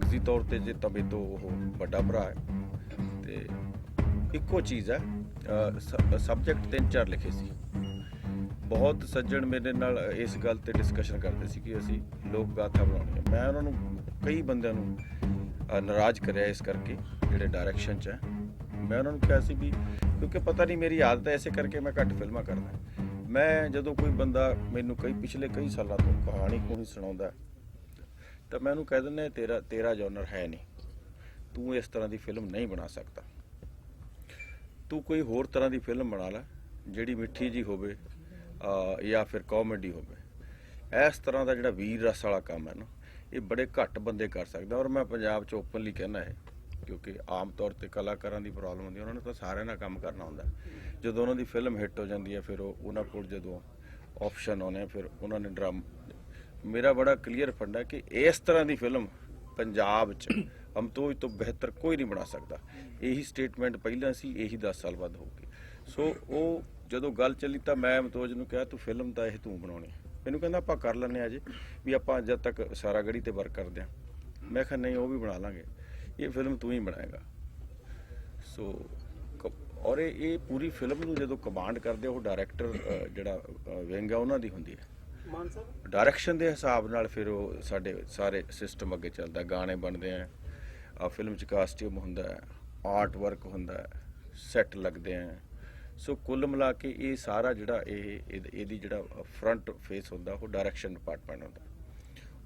ਕਾਗਜ਼ੀ ਤੌਰ ਤੇ ਜੇ ਤਵੇ ਤੋਂ ਉਹ ਵੱਡਾ ਭਰਾ ਹੈ, ਤੇ ਇੱਕੋ ਚੀਜ਼ ਹੈ ਸਬਜੈਕਟ ਤਿੰਨ ਚਾਰ ਲਿਖੇ ਸੀ। ਬਹੁਤ ਸੱਜਣ ਮੇਰੇ ਨਾਲ ਇਸ ਗੱਲ ਤੇ ਡਿਸਕਸ਼ਨ ਕਰਦੇ ਸੀ ਕਿ ਅਸੀਂ ਲੋਕ ਗਾਥਾ ਬਣਾਉਣੀ ਹੈ। ਮੈਂ ਉਹਨਾਂ ਨੂੰ ਕਈ ਬੰਦਿਆਂ ਨੂੰ ਨਾਰਾਜ਼ ਕਰਿਆ ਇਸ ਕਰਕੇ, ਜਿਹੜੇ ਡਾਇਰੈਕਸ਼ਨ 'ਚ ਹੈ। ਮੈਂ ਉਹਨਾਂ ਨੂੰ ਕਿਹਾ ਸੀ ਵੀ, ਕਿਉਂਕਿ ਪਤਾ ਨਹੀਂ ਮੇਰੀ ਆਦਤ ਹੈ ਇਸੇ ਕਰਕੇ ਮੈਂ ਘੱਟ ਫਿਲਮਾਂ ਕਰਦਾ। ਮੈਂ ਜਦੋਂ ਕੋਈ ਬੰਦਾ ਮੈਨੂੰ ਕਈ ਪਿਛਲੇ ਕਈ ਸਾਲਾਂ ਤੋਂ ਕਹਾਣੀ ਕੋਈ ਸੁਣਾਉਂਦਾ ਤਾਂ ਮੈਂ ਉਹਨੂੰ ਕਹਿ ਦਿੰਦਾ, ਤੇਰਾ ਤੇਰਾ ਜਨਰ ਹੈ ਨਹੀਂ। ਤੂੰ ਇਸ ਤਰ੍ਹਾਂ ਦੀ ਫਿਲਮ ਨਹੀਂ ਬਣਾ ਸਕਦਾ। ਤੂੰ ਕੋਈ ਹੋਰ ਤਰ੍ਹਾਂ ਦੀ ਫਿਲਮ ਬਣਾ ਲੈ, ਜਿਹੜੀ ਮਿੱਠੀ ਜੀ ਹੋਵੇ ਜਾਂ ਫਿਰ ਕਾਮੇਡੀ ਹੋਵੇ। ਇਸ ਤਰ੍ਹਾਂ ਦਾ ਜਿਹੜਾ ਵੀਰ ਰਸ ਵਾਲਾ ਕੰਮ ਹੈ ਨਾ, ਇਹ ਬੜੇ ਘੱਟ ਬੰਦੇ ਕਰ ਸਕਦੇ। ਔਰ ਮੈਂ ਪੰਜਾਬ 'ਚ ਓਪਨਲੀ ਕਹਿਣਾ ਹੈ ਕਿਉਂਕਿ ਆਮ ਤੌਰ ਤੇ ਕਲਾਕਾਰਾਂ ਦੀ ਪ੍ਰੋਬਲਮ ਹੁੰਦੀ ਹੈ। ਉਹਨਾਂ ਨੂੰ ਤਾਂ ਸਾਰਿਆਂ ਨਾਲ ਕੰਮ ਕਰਨਾ ਹੁੰਦਾ। ਜਦੋਂ ਉਹਨਾਂ ਦੀ ਫਿਲਮ ਹਿੱਟ ਹੋ ਜਾਂਦੀ ਹੈ, ਫਿਰ ਉਹ ਉਹਨਾਂ ਕੋਲ ਜਦੋਂ ਆਪਸ਼ਨ ਆਉਂਦੇ ਆ, ਫਿਰ ਉਹਨਾਂ ਨੇ ਡਰਾਮ ਮੇਰਾ ਬੜਾ ਕਲੀਅਰ ਫੰਡ ਹੈ ਕਿ ਇਸ ਤਰ੍ਹਾਂ ਦੀ ਫਿਲਮ ਪੰਜਾਬ 'ਚ ਅਮਤੋਜ ਤੋਂ ਬਿਹਤਰ ਕੋਈ ਨਹੀਂ ਬਣਾ ਸਕਦਾ। ਇਹੀ ਸਟੇਟਮੈਂਟ ਪਹਿਲਾਂ ਸੀ, ਇਹੀ 10 ਸਾਲ ਬਾਅਦ ਹੋਊਗੀ ਸੋ ਉਹ ਜਦੋਂ ਗੱਲ ਚੱਲੀ ਤਾਂ ਮੈਂ ਅਮਤੋਜ ਨੂੰ ਕਿਹਾ, ਤੂੰ ਫਿਲਮ ਤਾਂ ਇਹ ਤੂੰ ਬਣਾਉਣੀ ਮੈਨੂੰ ਕਹਿੰਦਾ, ਆਪਾਂ ਕਰ ਲੈਂਦੇ ਆ ਜੀ, ਵੀ ਆਪਾਂ ਜਦ ਤੱਕ ਸਾਰਾ ਗੜੀ ਤੇ ਵਰਕ ਕਰਦੇ ਆ ਮੈਂ ਕਿਹਾ, ਨਹੀਂ, ਉਹ ਵੀ ਬਣਾ ਲਾਂਗੇ। ਇਹ ਫਿਲਮ ਤੂੰ ਹੀ ਬਣਾਏਗਾ। ਸੋ ਕ- ਔਰ ਇਹ ਇਹ ਪੂਰੀ ਫਿਲਮ ਨੂੰ ਜਦੋਂ ਕਮਾਂਡ ਕਰਦੇ ਉਹ ਡਾਇਰੈਕਟਰ ਜਿਹੜਾ ਵਿੰਗ ਆ, ਉਹਨਾਂ ਦੀ ਹੁੰਦੀ ਹੈ। ਡਾਇਰੈਕਸ਼ਨ ਦੇ ਹਿਸਾਬ ਨਾਲ ਫਿਰ ਉਹ ਸਾਡੇ ਸਾਰੇ ਸਿਸਟਮ ਅੱਗੇ ਚੱਲਦਾ, ਗਾਣੇ ਬਣਦੇ ਆ। ਆ ਫਿਲਮ ਚ ਕਾਸਟਿਊਮ ਹੁੰਦਾ ਹੈ ਆਰਟ ਵਰਕ ਹੁੰਦਾ ਹੈ ਸੈੱਟ ਲੱਗਦੇ ਆ। ਸੋ ਕੁੱਲ ਮਿਲਾ ਕੇ ਇਹ ਸਾਰਾ ਜਿਹੜਾ ਇਹ ਇਹਦ- ਇਹਦੀ ਜਿਹੜਾ ਫਰੰਟ ਫੇਸ ਹੁੰਦਾ, ਉਹ ਡਾਇਰੈਕਸ਼ਨ ਡਿਪਾਰਟਮੈਂਟ ਹੁੰਦਾ।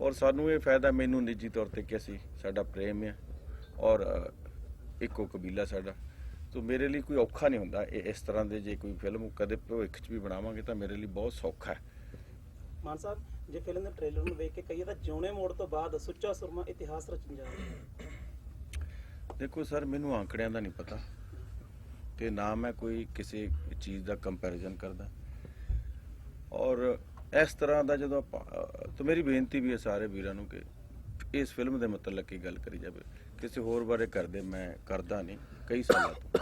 ਔਰ ਸਾਨੂੰ ਇਹ ਫਾਇਦਾ ਮੈਨੂੰ ਨਿੱਜੀ ਤੌਰ ਤੇ ਕਿ ਅਸੀਂ, ਸਾਡਾ ਪ੍ਰੇਮ ਹੈ ਔਰ ਇੱਕੋ ਕਬੀਲਾ ਸਾਡਾ। ਸੋ ਮੇਰੇ ਲਈ ਕੋਈ ਔਖਾ ਨਹੀਂ ਹੁੰਦਾ, ਇਹ ਇਸ ਤਰ੍ਹਾਂ ਦੇ ਜੇ ਕੋਈ ਫਿਲਮ ਕਦੇ ਭਵਿੱਖ 'ਚ ਵੀ ਬਣਾਵਾਂਗੇ ਤਾਂ ਮੇਰੇ ਲਈ ਬਹੁਤ ਸੌਖਾ ਹੈ। ਮਾਨ ਸਾਹਿਬ, ਜੇ ਫਿਲਮ ਦੇ ਟ੍ਰੇਲਰ ਨੂੰ ਵੇਖ ਕੇ ਕਹੀਏ ਤਾਂ ਜਿਉਣੇ ਮੋੜ ਤੋਂ ਬਾਅਦ ਸੁੱਚਾ ਸੁਰਮਾ ਇਤਿਹਾਸ ਰਚਣ ਜਾ ਰਿਹਾ ਹੈ। ਦੇਖੋ ਸਰ, ਮੈਨੂੰ ਆંકੜਿਆਂ ਦਾ ਨਹੀਂ ਪਤਾ ਤੇ ਨਾ ਮੈਂ ਕੋਈ ਕਿਸੇ ਚੀਜ਼ ਦਾ ਕੰਪੈਰੀਜ਼ਨ ਕਰਦਾ। ਔਰ ਇਸ ਤਰ੍ਹਾਂ ਦਾ ਜਦੋਂ ਆਪਾਂ ਮੇਰੀ ਬੇਨਤੀ ਵੀ ਹੈ ਸਾਰੇ ਵੀਰਾਂ ਨੂੰ ਕਿ ਇਸ ਫਿਲਮ ਦੇ ਮਤਲਬ ਕੀ ਗੱਲ ਕਰੀ ਜਾਵੇ। ਕਿਸੇ ਹੋਰ ਬਾਰੇ ਕਰਦੇ ਮੈਂ ਕਰਦਾ ਨਹੀਂ, ਕਈ ਸਾਲਾਂ ਤੋਂ।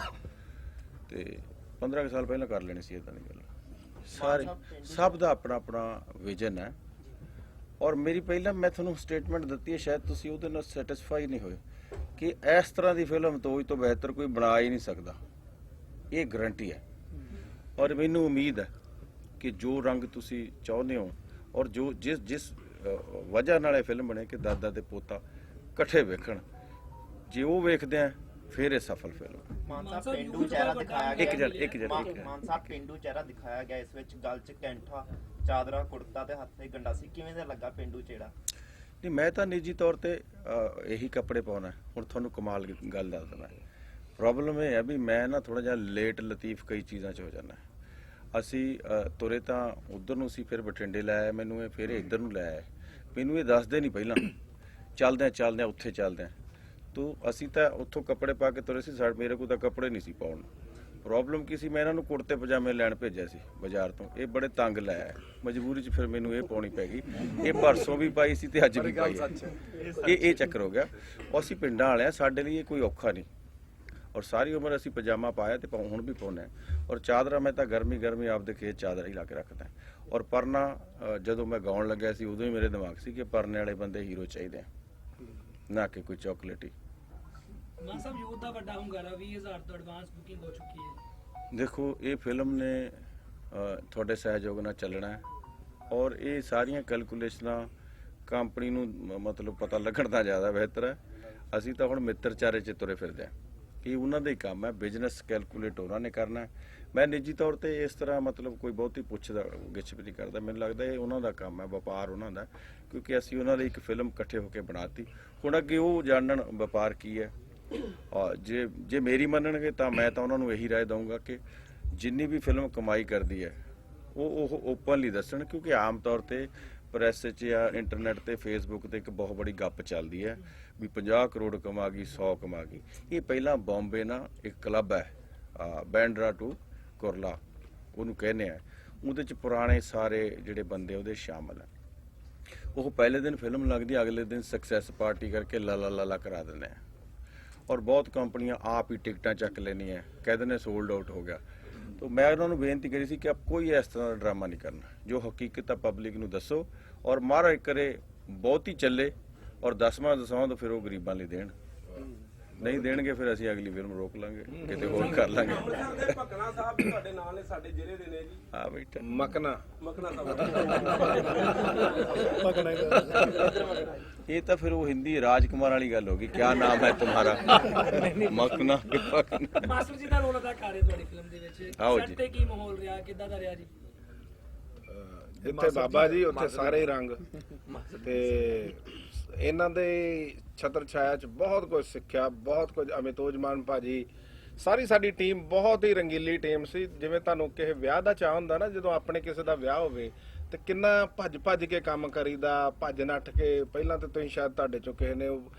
ਤੇ 15 ਕੁ ਸਾਲ ਪਹਿਲਾਂ ਕਰ ਲੈਣੀ ਸੀ ਇਦਾਂ ਦੀ ਗੱਲ। ਸਾਰੇ ਸਭ ਦਾ ਆਪਣਾ ਆਪਣਾ ਵਿਜ਼ਨ ਹੈ। ਔਰ ਮੇਰੀ ਪਹਿਲਾਂ ਮੈਂ ਤੁਹਾਨੂੰ ਸਟੇਟਮੈਂਟ ਦਿੱਤੀ ਹੈ, ਸ਼ਾਇਦ ਤੁਸੀਂ ਉਹਦੇ ਨਾਲ ਸੈਟੀਸਫਾਈ ਨਹੀਂ ਹੋਏ ਕਿ ਇਸ ਤਰ੍ਹਾਂ ਦੀ ਫਿਲਮ ਤੋਂ ਇਹ ਤੋਂ ਬਿਹਤਰ ਕੋਈ ਬਣਾ ਹੀ ਨਹੀਂ ਸਕਦਾ। ਇਹ ਗਰੰਟੀ ਹੈ। ਔਰ ਮੈਨੂੰ ਉਮੀਦ ਹੈ ਕਿ ਜੋ ਰੰਗ ਤੁਸੀਂ ਚਾਹੁੰਦੇ ਹੋ ਔਰ ਜੋ ਜਿਸ ਜਿਸ ਵਜ੍ਹਾ ਨਾਲ ਇਹ ਫਿਲਮ ਬਣੇ ਕਿ ਦਾਦਾ ਤੇ ਪੋਤਾ ਇਕੱਠੇ ਵੇਖਣ। ਜੇ ਉਹ ਵੇਖਦੇ ਆ ਫਿਰ ਇਹ ਸਫਲ ਫਿਲਮ ਹੈ। ਮਾਨ ਮਾਨ ਸਾਹਿਬ ਸਾਹਿਬ ਪਿੰਡੂ ਚਿਹਰਾ ਦਿਖਾਇਆ ਇੱਕ ਗਿਆ ਜਣ- ਇੱਕ ਜਣ- ਇੱਕ ਜਣ। ਮਾਨ ਸਾਹਿਬ ਪਿੰਡੂ ਚਿਹਰਾ ਦਿਖਾਇਆ ਗਿਆ ਇਸ ਵਿੱਚ ਗਲ 'ਚ ਕੈਂਠਾ ਚਾਦਰਾ ਕੁੜਤਾ ਤੇ ਹੱਥ 'ਤੇ ਗੰਡਾ ਸੀ। ਕਿਵੇਂ ਦਾ ਲੱਗਾ ਪਿੰਡੂ ਚਿਹਰਾ? ਨਹੀਂ ਮੈਂ ਤਾਂ ਨਿੱਜੀ ਤੌਰ ਤੇ ਇਹੀ ਕੱਪੜੇ ਪਾਉਣਾ। ਹੈ। ਹੁਣ ਤੁਹਾਨੂੰ ਕਮਾਲ ਦੀ ਗੱਲ ਦੱਸ ਦਿੰਦਾ ਪ੍ਰੋਬਲਮ ਇਹ ਹੈ ਵੀ ਮੈਂ ਨਾ ਥੋੜਾ ਜਿਹਾ ਲੇਟ ਲਤੀਫ ਕਈ ਚੀਜ਼ਾਂ 'ਚ ਹੋ ਜਾਂਦਾ। ਅਸੀਂ ਤੁਰੇ ਤਾਂ ਉਧਰ ਨੂੰ ਸੀ ਫਿਰ ਬਠਿੰਡੇ ਲੈ ਆਏ ਮੈਨੂੰ ਇਹ ਫਿਰ ਇੱਧਰ ਨੂੰ ਲੈ ਆਏ। ਮੈਨੂੰ ਇਹ ਦੱਸਦੇ ਨਹੀਂ ਪਹਿਲਾਂ। ਚੱਲਦੇ ਚੱਲਦੇ ਉੱਥੇ ਚੱਲਦੇ ਤੋ ਅਸੀਂ ਤਾਂ ਉੱਥੋਂ ਕੱਪੜੇ ਪਾ ਕੇ ਤੁਰੇ ਸੀ ਸਾਡੇ ਮੇਰੇ ਕੋਲ ਤਾਂ ਕੱਪੜੇ ਨਹੀਂ ਸੀ ਪਾਉਣ। ਪ੍ਰੋਬਲਮ ਕੀ ਸੀ ਮੈਂ ਇਹਨਾਂ ਨੂੰ ਕੁੜਤੇ ਪਜਾਮੇ ਲੈਣ ਭੇਜਿਆ ਸੀ ਬਾਜ਼ਾਰ ਤੋਂ। ਇਹ ਬੜੇ ਤੰਗ ਲੈ ਆਏ। ਮਜਬੂਰੀ 'ਚ ਫਿਰ ਮੈਨੂੰ ਇਹ ਪਾਉਣੀ ਪੈ ਗਈ। ਇਹ ਪਰਸੋਂ ਵੀ ਪਾਈ ਸੀ ਤੇ ਅੱਜ ਵੀ ਪਾਈ ਹੈ। ਇਹ ਇਹ ਚੱਕਰ ਹੋ ਗਿਆ। ਅਸੀਂ ਪਿੰਡਾਂ ਵਾਲੇ ਆ ਸਾਡੇ ਲਈ ਇਹ ਕੋਈ ਔਖਾ ਨਹੀਂ। ਔਰ ਸਾਰੀ ਉਮਰ ਅਸੀਂ ਪਜਾਮਾ ਪਾਇਆ ਤੇ ਪਾਉ- ਹੁਣ ਵੀ ਪਾਉਂਦੇ ਹਾਂ। ਔਰ ਚਾਦਰਾ ਮੈਂ ਤਾਂ ਗਰਮੀ ਗਰਮੀ ਆਪਦੇ ਖੇਤ ਚਾਦਰਾ ਹੀ ਲਾ ਕੇ ਰੱਖਦਾ ਔਰ ਪਰਨਾ ਅ, ਜਦੋਂ ਮੈਂ ਗਾਉਣ ਲੱਗਿਆ ਸੀ ਉਦੋਂ ਹੀ ਮੇਰੇ ਦਿਮਾਗ ਸੀ ਕਿ ਪਰਨੇ ਵਾਲੇ ਬੰਦੇ ਹੀਰੋ ਚਾਹੀਦੇ ਆ। ਨਾ ਕਿ ਕੋਈ ਚਾਕਲੇਟੀ ਮਾਨ ਸਾਹਿਬ ਯੂਥ ਦਾ ਵੱਡਾ ਹੁੰਗਾਰਾ 20000 ਤੋਂ ਐਡਵਾਂਸ ਬੁਕਿੰਗ ਹੋ ਚੁੱਕੀ ਹੈ। ਦੇਖੋ ਇਹ ਫਿਲਮ ਨੇ ਤੁਹਾਡੇ ਸਹਿਯੋਗ ਨਾਲ ਚੱਲਣਾ ਹੈ ਔਰ ਇਹ ਸਾਰੀਆਂ ਕੈਲਕੂਲੇਸ਼ਨਾਂ ਕੰਪਨੀ ਨੂੰ ਮਤਲਬ ਪਤਾ ਲੱਗਣ ਦਾ ਜ਼ਿਆਦਾ ਬਿਹਤਰ ਹੈ। ਅਸੀਂ ਤਾਂ ਹੁਣ ਮਿੱਤਰਚਾਰੇ 'ਚ ਤੁਰੇ ਫਿਰਦੇ ਹਾਂ। ਇਹ ਉਹਨਾਂ ਦਾ ਹੀ ਕੰਮ ਹੈ ਬਿਜ਼ਨਸ ਕੈਲਕੂਲੇਟ ਉਹਨਾਂ ਨੇ ਕਰਨਾ ਮੈਂ ਨਿੱਜੀ ਤੌਰ ਤੇ ਇਸ ਤਰ੍ਹਾਂ ਮਤਲਬ ਕੋਈ ਬਹੁਤੀ ਪੁੱਛਦਾ ਗਿੱਛ ਵੀ ਨਹੀਂ ਕਰਦਾ। ਮੈਨੂੰ ਲੱਗਦਾ ਇਹ ਉਹਨਾਂ ਦਾ ਕੰਮ ਹੈ, ਵਪਾਰ ਉਹਨਾਂ ਦਾ, ਕਿਉਂਕਿ ਅਸੀਂ ਉਹਨਾਂ ਲਈ ਇੱਕ ਫਿਲਮ ਇਕੱਠੇ ਹੋ ਕੇ ਬਣਾਤੀ। ਹੁਣ ਅੱਗੇ ਉਹ ਜਾਣਨ ਵਪਾਰ ਕੀ ਹੈ। ਔਰ ਜੇ ਜੇ ਮੇਰੀ ਮੰਨਣਗੇ ਤਾਂ ਮੈਂ ਤਾਂ ਉਹਨਾਂ ਨੂੰ ਇਹੀ ਰਾਏ ਦਊਂਗਾ ਕਿ ਜਿੰਨੀ ਵੀ ਫਿਲਮ ਕਮਾਈ ਕਰਦੀ ਹੈ, ਉਹ ਉਹ ਓਪਨਲੀ ਦੱਸਣ, ਕਿਉਂਕਿ ਆਮ ਤੌਰ ਤੇ ਪ੍ਰੈਸ 'ਚ ਜਾਂ ਇੰਟਰਨੈਟ ਤੇ ਫੇਸਬੁੱਕ ਤੇ ਇੱਕ ਬਹੁਤ ਬੜੀ ਗੱਪ ਚੱਲਦੀ ਹੈ ਵੀ 50 ਕਰੋੜ ਕਮਾ ਗਈ 100 ਕਮਾ ਗਈ। ਇਹ ਪਹਿਲਾਂ ਬੰਬੇ ਨਾ ਇੱਕ ਕਲੱਬ ਹੈ ਬੈਂਡਰਾ ਟੂ ਕੁਰਲਾ ਉਹਨੂੰ ਕਹਿੰਦੇ ਆ। ਉਹਦੇ ਚ ਪੁਰਾਣੇ ਸਾਰੇ ਜਿਹੜੇ ਬੰਦੇ ਉਹਦੇ ਸ਼ਾਮਲ ਹੈ ਉਹ ਪਹਿਲੇ ਦਿਨ ਫਿਲਮ ਲੱਗਦੀ, ਅਗਲੇ ਦਿਨ ਸਕਸੈਸ ਪਾਰਟੀ ਕਰਕੇ ਲਾ ਲਾ ਲਾ ਲਾ ਕਰਾ ਦਿੰਦੇ ਆ। ਔਰ ਬਹੁਤ ਕੰਪਨੀਆਂ ਆਪ ਹੀ ਟਿਕਟਾਂ ਚੱਕ ਲੈਣੀਆਂ ਕਹਿੰਦੇ ਨੇ ਸੋਲਡ ਆਊਟ ਹੋ ਗਿਆ। ਤਾਂ ਮੈਂ ਉਹਨਾਂ ਨੂੰ ਬੇਨਤੀ ਕਰੀ ਸੀ ਕਿ ਆਪ ਕੋਈ ਇਸ ਤਰ੍ਹਾਂ ਦਾ ਡਰਾਮਾ ਨਹੀਂ ਕਰਨਾ। ਜੋ ਹਕੀਕਤ ਆ ਪਬਲਿਕ ਨੂੰ ਦੱਸੋ ਔਰ ਮਹਾਰਾਜ ਕਰੇ, ਬਹੁਤੀ ਚੱਲੇ ਔਰ ਦਸਵਾਂ ਦਸੌਂਦ ਫਿਰ ਉਹ ਗਰੀਬਾਂ ਲਈ ਦੇਣ। ਨਹੀਂ ਦੇਣਗੇ ਫਿਰ ਅਸੀਂ ਅਗਲੀ ਫਿਲਮ ਰੋਕ ਲਾਂਗੇ ਕਿਤੇ ਹੋਰ ਕਰ ਲਾਂਗੇ। ਅੰਮ੍ਰਿਤਸਰ ਦੇ ਭਕਨਾ ਸਾਹਿਬ ਵੀ ਤੁਹਾਡੇ ਨਾਲ ਨੇ ਸਾਡੇ ਜ਼ਿਲ੍ਹੇ ਦੇ ਨੇ ਜੀ। ਆ ਬੈਠਾ ਮਕਨਾ। ਸਾਹਿਬ। ਇਹ ਤਾਂ ਫਿਰ ਉਹ ਹਿੰਦੀ ਰਾਜਕੁਮਾਰ ਵਾਲੀ ਗੱਲ ਹੋ ਗਈ ਕੀ ਨਾਮ ਹੈ ਤੁਹਾਡਾ? ਮਕਨਾ ਕਿ ਮਾਸਟਰ ਜੀ ਦਾ ਰੋਲ ਅਦਾ ਕਰ ਰਹੇ ਤੁਹਾਡੀ ਫਿਲਮ ਦੇ ਵਿੱਚ। ਆਓ Set ਜੀ। ਤੇ ਕੀ ਮਾਹੌਲ ਰਿਹਾ? ਕਿੱਦਾਂ ਦਾ ਰਿਹਾ ਜੀ? ਜਿੱਥੇ ਬਾਬਾ ਜੀ ਉੱਥੇ ਸਾਰੇ ਰੰਗ। ਤੇ ਇਹਨਾਂ ਦੇ ਛਤਰ ਛਾਇਆ ਚ ਬਹੁਤ ਕੁਝ ਸਿੱਖਿਆ ਬਹੁਤ ਕੁਝ ਅਮਿਤੋਜ ਮਾਨ ਭਾਜੀ ਸਾਰੀ ਸਾਡੀ ਟੀਮ ਬਹੁਤ ਹੀ ਰੰਗੀਲੀ ਟੀਮ ਸੀ। ਜਿਵੇਂ ਤੁਹਾਨੂੰ ਕਿਸੇ ਵਿਆਹ ਦਾ ਚਾਹ ਹੁੰਦਾ ਨਾ ਜਦੋਂ ਆਪਣੇ ਕਿਸੇ ਦਾ ਵਿਆਹ ਹੋਵੇ ਤੇ ਕਿੰਨਾ ਭੱਜ ਭੱਜ ਕੇ ਕੰਮ ਕਰੀਦਾ ਭੱਜ ਨੱਠ ਕੇ ਪਹਿਲਾਂ ਤੇ ਤੁਸੀਂ ਸ਼ਾਇਦ ਤੁਹਾਡੇ ਚੋਂ ਕਿਸੇ ਨੇ ਉਹ,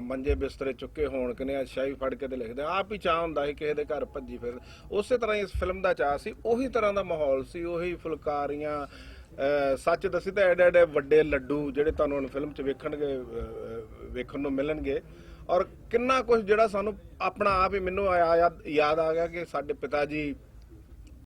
ਮੰਜੇ ਬਿਸਤਰੇ ਚੁੱਕੇ ਹੋਣ ਕਿਨੇ ਸ਼ਾਹੀ ਫੜ ਕੇ ਤੇ ਲਿਖਦੇ ਆਪ ਹੀ ਚਾਹ ਹੁੰਦਾ ਸੀ ਕਿਸੇ ਦੇ ਘਰ ਭੱਜੀ ਫਿਰ। ਉਸੇ ਤਰ੍ਹਾਂ ਹੀ ਇਸ ਫਿਲਮ ਦਾ ਚਾਹ ਸੀ ਉਹੀ ਤਰ੍ਹਾਂ ਦਾ ਮਾਹੌਲ ਸੀ ਉਹੀ ਫੁਲਕਾਰੀਆਂ ਸੱਚ ਦੱਸੀ ਤਾਂ ਐਡੇ ਐਡੇ ਵੱਡੇ ਲੱਡੂ ਜਿਹੜੇ ਤੁਹਾਨੂੰ ਹੁਣ ਫਿਲਮ 'ਚ ਵੇਖਣਗੇ ਵੇਖਣ ਨੂੰ ਮਿਲਣਗੇ। ਔਰ ਕਿੰਨਾ ਕੁਝ ਜਿਹੜਾ ਸਾਨੂੰ ਆਪਣਾ ਆਪ ਹੀ ਮੈਨੂੰ ਆਇਆ ਯਾਦ- ਯਾਦ ਆ ਗਿਆ ਕਿ ਸਾਡੇ ਪਿਤਾ ਜੀ